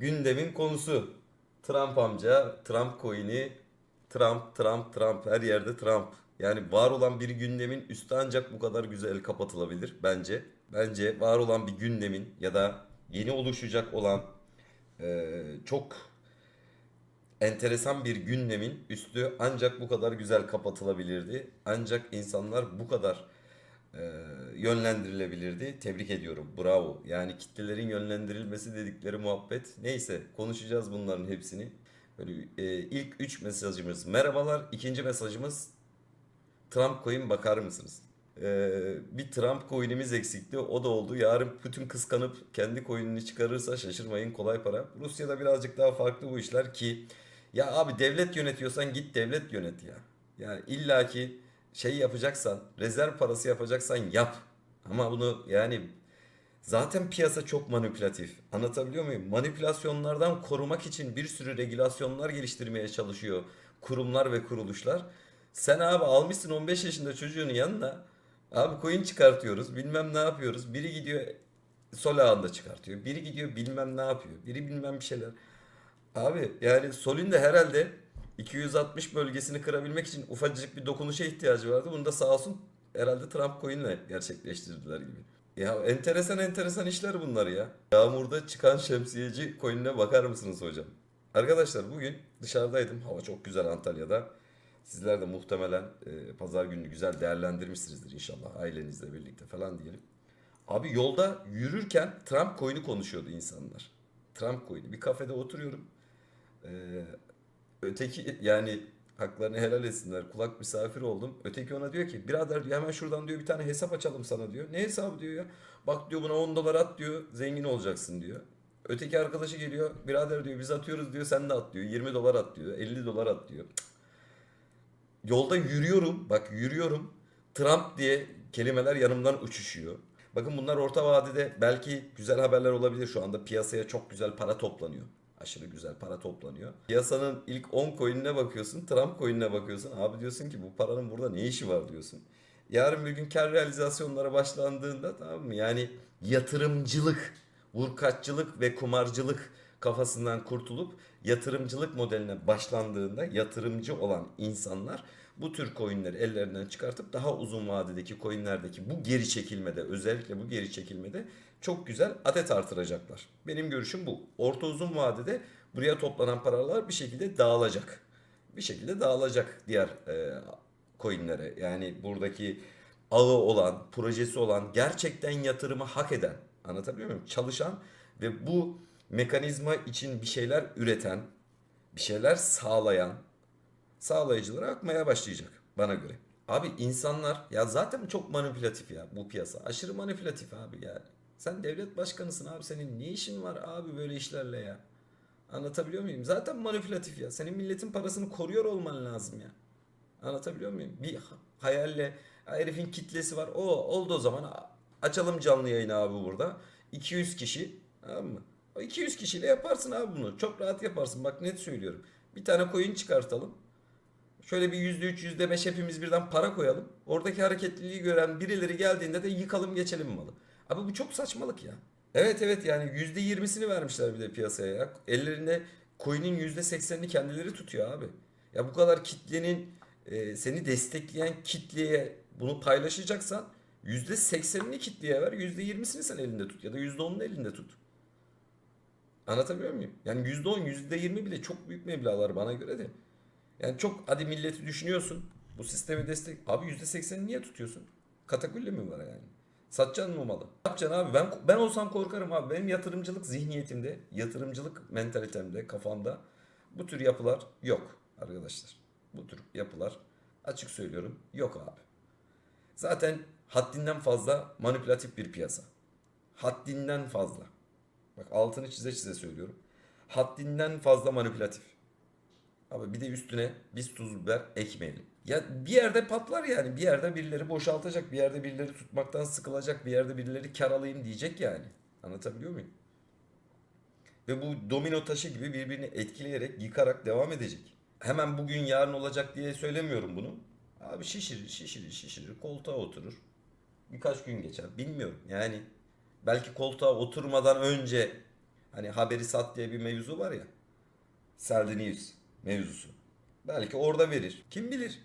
Gündemin konusu. Trump amca, Trump coin'i, Trump, Trump, Trump her yerde Trump. Yani var olan bir gündemin üstü ancak bu kadar güzel kapatılabilir bence. Bence var olan bir gündemin ya da yeni oluşacak olan eee, çok enteresan bir gündemin üstü ancak bu kadar güzel kapatılabilirdi. Ancak insanlar bu kadar e, yönlendirilebilirdi. Tebrik ediyorum. Bravo. Yani kitlelerin yönlendirilmesi dedikleri muhabbet. Neyse konuşacağız bunların hepsini. Böyle e, ilk 3 mesajımız merhabalar. İkinci mesajımız Trump coin bakar mısınız? Ee, bir Trump coin'imiz eksikti. O da oldu. Yarın Putin kıskanıp kendi coin'ini çıkarırsa şaşırmayın kolay para. Rusya'da birazcık daha farklı bu işler ki ya abi devlet yönetiyorsan git devlet yönet ya. Yani illaki şey yapacaksan, rezerv parası yapacaksan yap. Ama bunu yani zaten piyasa çok manipülatif. Anlatabiliyor muyum? Manipülasyonlardan korumak için bir sürü regülasyonlar geliştirmeye çalışıyor kurumlar ve kuruluşlar. Sen abi almışsın 15 yaşında çocuğun yanına. Abi coin çıkartıyoruz. Bilmem ne yapıyoruz. Biri gidiyor sol ağında çıkartıyor. Biri gidiyor bilmem ne yapıyor. Biri bilmem bir şeyler. Abi yani Sol'ün de herhalde 260 bölgesini kırabilmek için ufacık bir dokunuşa ihtiyacı vardı. Bunu da sağ olsun herhalde Trump coin'le gerçekleştirdiler gibi. Ya enteresan enteresan işler bunlar ya. Yağmurda çıkan şemsiyeci coin'ine bakar mısınız hocam? Arkadaşlar bugün dışarıdaydım. Hava çok güzel Antalya'da. Sizler de muhtemelen e, pazar gününü güzel değerlendirmişsinizdir inşallah ailenizle birlikte falan diyelim. Abi yolda yürürken Trump coin'i konuşuyordu insanlar. Trump coin'i. Bir kafede oturuyorum. Ee, öteki yani haklarını helal etsinler. Kulak misafir oldum. Öteki ona diyor ki birader diyor hemen şuradan diyor bir tane hesap açalım sana diyor. Ne hesabı diyor ya? Bak diyor buna 10 dolar at diyor. Zengin olacaksın diyor. Öteki arkadaşı geliyor. Birader diyor biz atıyoruz diyor. Sen de at diyor. 20 dolar at diyor. 50 dolar at diyor. Yolda yürüyorum. Bak yürüyorum. Trump diye kelimeler yanımdan uçuşuyor. Bakın bunlar orta vadede belki güzel haberler olabilir şu anda. Piyasaya çok güzel para toplanıyor. Aşırı güzel para toplanıyor. Piyasanın ilk 10 coin'ine bakıyorsun. Trump coin'ine bakıyorsun. Abi diyorsun ki bu paranın burada ne işi var diyorsun. Yarın bir gün kar realizasyonlara başlandığında tamam mı? Yani yatırımcılık, vurkaççılık ve kumarcılık kafasından kurtulup yatırımcılık modeline başlandığında yatırımcı olan insanlar bu tür coinleri ellerinden çıkartıp daha uzun vadedeki coinlerdeki bu geri çekilmede özellikle bu geri çekilmede çok güzel adet artıracaklar. Benim görüşüm bu. Orta uzun vadede buraya toplanan paralar bir şekilde dağılacak. Bir şekilde dağılacak diğer e, coinlere. Yani buradaki ağı olan, projesi olan, gerçekten yatırımı hak eden, anlatabiliyor muyum? Çalışan ve bu mekanizma için bir şeyler üreten, bir şeyler sağlayan sağlayıcılara akmaya başlayacak bana göre. Abi insanlar ya zaten çok manipülatif ya bu piyasa. Aşırı manipülatif abi yani. Sen devlet başkanısın abi senin ne işin var abi böyle işlerle ya? Anlatabiliyor muyum? Zaten manipülatif ya. Senin milletin parasını koruyor olman lazım ya. Anlatabiliyor muyum? Bir hayalle "Ya herifin kitlesi var. O oldu o zaman açalım canlı yayını abi burada. 200 kişi tamam mı? O 200 kişiyle yaparsın abi bunu. Çok rahat yaparsın. Bak net söylüyorum. Bir tane coin çıkartalım. Şöyle bir %3, %5 hepimiz birden para koyalım. Oradaki hareketliliği gören birileri geldiğinde de yıkalım geçelim malı. Abi bu çok saçmalık ya. Evet evet yani %20'sini vermişler bir de piyasaya ya. Ellerinde coin'in %80'ini kendileri tutuyor abi. Ya bu kadar kitlenin e, seni destekleyen kitleye bunu paylaşacaksan %80'ini kitleye ver, %20'sini sen elinde tut ya da %10'unu elinde tut. Anlatabiliyor muyum? Yani %10, %20 bile çok büyük meblağlar bana göre de. Yani çok hadi milleti düşünüyorsun. Bu sistemi destek. Abi %80'ini niye tutuyorsun? Katakulli mi var yani? Satacaksın mı malı? Ne yapacaksın abi? Ben, ben olsam korkarım abi. Benim yatırımcılık zihniyetimde, yatırımcılık mentalitemde, kafamda bu tür yapılar yok arkadaşlar. Bu tür yapılar açık söylüyorum yok abi. Zaten haddinden fazla manipülatif bir piyasa. Haddinden fazla. Bak altını çize çize söylüyorum. Haddinden fazla manipülatif. Abi bir de üstüne biz tuz biber ekmeyelim. Ya bir yerde patlar yani. Bir yerde birileri boşaltacak. Bir yerde birileri tutmaktan sıkılacak. Bir yerde birileri kar alayım diyecek yani. Anlatabiliyor muyum? Ve bu domino taşı gibi birbirini etkileyerek, yıkarak devam edecek. Hemen bugün yarın olacak diye söylemiyorum bunu. Abi şişirir, şişirir, şişirir. Koltuğa oturur. Birkaç gün geçer. Bilmiyorum yani. Belki koltuğa oturmadan önce Hani haberi sat diye bir mevzu var ya. Sell the mevzusu. Belki orada verir. Kim bilir?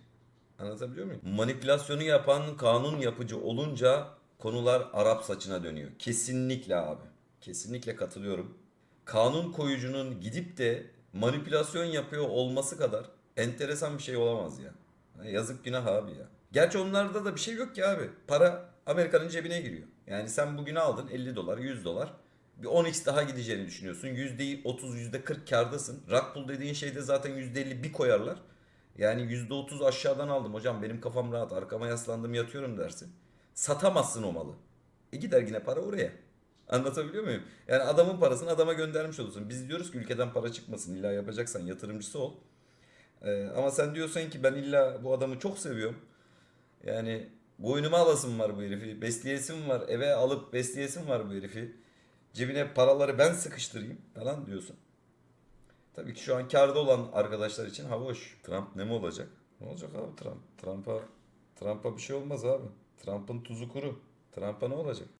Anlatabiliyor muyum? Manipülasyonu yapan kanun yapıcı olunca konular Arap saçına dönüyor. Kesinlikle abi. Kesinlikle katılıyorum. Kanun koyucunun gidip de manipülasyon yapıyor olması kadar enteresan bir şey olamaz ya. Yazık günah abi ya. Gerçi onlarda da bir şey yok ki abi. Para Amerika'nın cebine giriyor. Yani sen bugün aldın 50 dolar 100 dolar. Bir 10x daha gideceğini düşünüyorsun. %30 %40 kardasın. Rockpool dediğin şeyde zaten %50 bir koyarlar. Yani %30 aşağıdan aldım hocam benim kafam rahat arkama yaslandım yatıyorum dersin. Satamazsın o malı. E gider yine para oraya. Anlatabiliyor muyum? Yani adamın parasını adama göndermiş olursun. Biz diyoruz ki ülkeden para çıkmasın. İlla yapacaksan yatırımcısı ol. Ee, ama sen diyorsun ki ben illa bu adamı çok seviyorum. Yani boynuma alasım var bu herifi. Besleyesim var. Eve alıp besleyesim var bu herifi. Cebine paraları ben sıkıştırayım falan diyorsun. Tabii ki şu an karda olan arkadaşlar için hava hoş. Trump ne mi olacak? Ne olacak abi Trump? Trump'a Trump'a bir şey olmaz abi. Trump'ın tuzu kuru. Trump'a ne olacak?